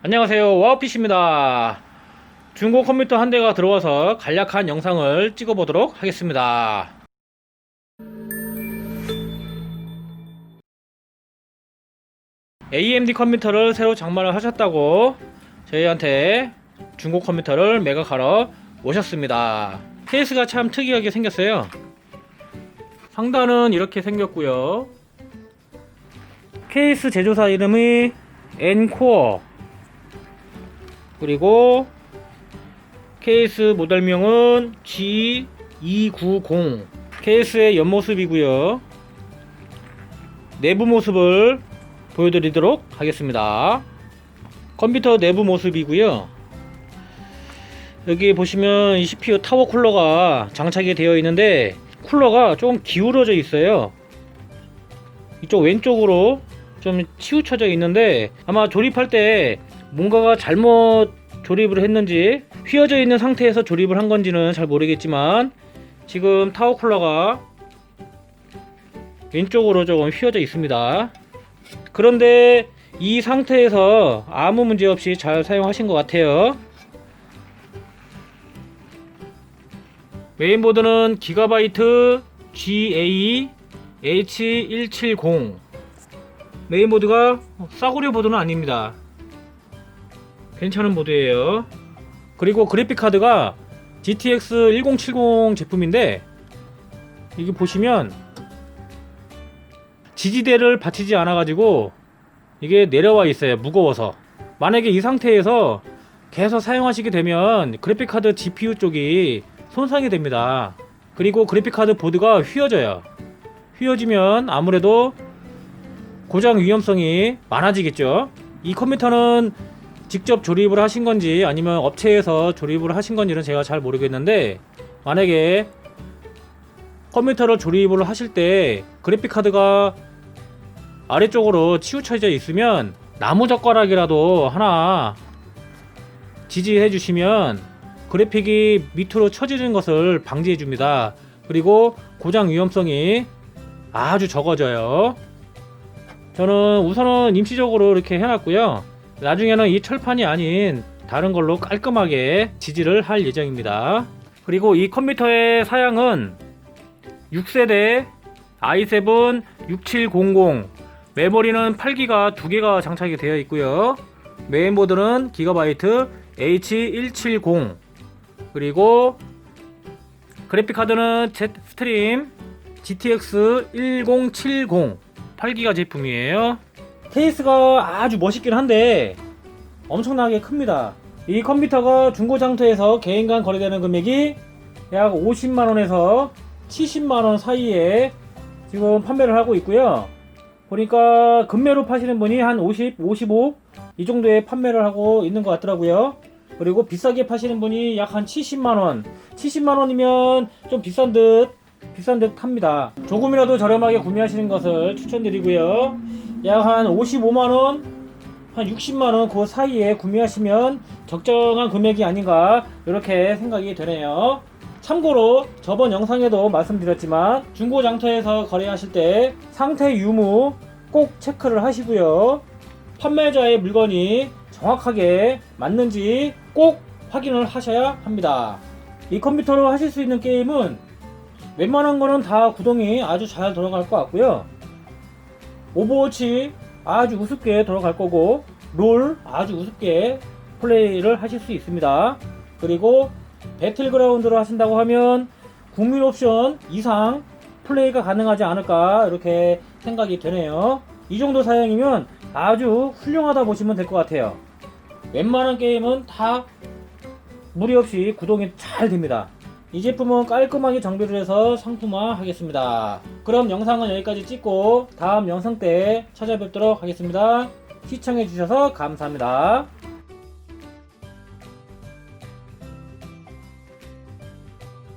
안녕하세요. 와우피시입니다. 중고 컴퓨터 한 대가 들어와서 간략한 영상을 찍어보도록 하겠습니다. AMD 컴퓨터를 새로 장만을 하셨다고 저희한테 중고 컴퓨터를 매각하러 오셨습니다. 케이스가 참 특이하게 생겼어요. 상단은 이렇게 생겼고요. 케이스 제조사 이름이 엔코어 그리고 케이스 모델명은 G290 케이스의 옆모습이고요. 내부 모습을 보여드리도록 하겠습니다. 컴퓨터 내부 모습이고요. 여기 보시면 이 CPU 타워 쿨러가 장착이 되어 있는데 쿨러가 좀 기울어져 있어요. 이쪽 왼쪽으로 좀 치우쳐져 있는데 아마 조립할 때 뭔가가 잘못 조립을 했는지 휘어져 있는 상태에서 조립을 한 건지는 잘 모르겠지만 지금 타워 쿨러가 왼쪽으로 조금 휘어져 있습니다. 그런데 이 상태에서 아무 문제 없이 잘 사용하신 것 같아요. 메인보드는 기가바이트 GA H170 메인보드가 싸구려 보드는 아닙니다. 괜찮은 보드예요. 그리고 그래픽 카드가 GTX 1070 제품인데 이게 보시면 지지대를 받치지 않아 가지고 이게 내려와 있어요. 무거워서. 만약에 이 상태에서 계속 사용하시게 되면 그래픽 카드 GPU 쪽이 손상이 됩니다. 그리고 그래픽 카드 보드가 휘어져요. 휘어지면 아무래도 고장 위험성이 많아지겠죠. 이 컴퓨터는 직접 조립을 하신 건지 아니면 업체에서 조립을 하신 건지는 제가 잘 모르겠는데 만약에 컴퓨터를 조립을 하실 때 그래픽 카드가 아래쪽으로 치우쳐져 있으면 나무 젓가락이라도 하나 지지해 주시면 그래픽이 밑으로 처지는 것을 방지해 줍니다. 그리고 고장 위험성이 아주 적어져요. 저는 우선은 임시적으로 이렇게 해놨고요. 나중에는 이 철판이 아닌 다른 걸로 깔끔하게 지지를 할 예정입니다. 그리고 이 컴퓨터의 사양은 6세대 i7 6700 메모리는 8기가 두 개가 장착이 되어 있고요. 메인보드는 기가바이트 H170 그리고 그래픽 카드는 Z 스트림 GTX 1070 8기가 제품이에요. 케이스가 아주 멋있긴 한데 엄청나게 큽니다. 이 컴퓨터가 중고장터에서 개인간 거래되는 금액이 약 50만원에서 70만원 사이에 지금 판매를 하고 있고요. 보니까 금매로 파시는 분이 한 50, 55 이 정도에 판매를 하고 있는 것 같더라고요. 그리고 비싸게 파시는 분이 약 한 70만원 70만원이면 좀 비싼 듯 비싼 듯 합니다. 조금이라도 저렴하게 구매하시는 것을 추천드리고요. 약 한 55만원, 한 60만원 그 사이에 구매하시면 적정한 금액이 아닌가 이렇게 생각이 되네요. 참고로 저번 영상에도 말씀드렸지만 중고장터에서 거래하실 때 상태 유무 꼭 체크를 하시고요. 판매자의 물건이 정확하게 맞는지 꼭 확인을 하셔야 합니다. 이 컴퓨터로 하실 수 있는 게임은 웬만한 거는 다 구동이 아주 잘 돌아갈 것 같고요. 오버워치 아주 우습게 돌아갈 거고 롤 아주 우습게 플레이를 하실 수 있습니다. 그리고 배틀그라운드로 하신다고 하면 국민 옵션 이상 플레이가 가능하지 않을까 이렇게 생각이 되네요. 이 정도 사양이면 아주 훌륭하다 보시면 될 것 같아요. 웬만한 게임은 다 무리 없이 구동이 잘 됩니다. 이 제품은 깔끔하게 정비를 해서 상품화 하겠습니다. 그럼 영상은 여기까지 찍고 다음 영상 때 찾아뵙도록 하겠습니다. 시청해주셔서 감사합니다.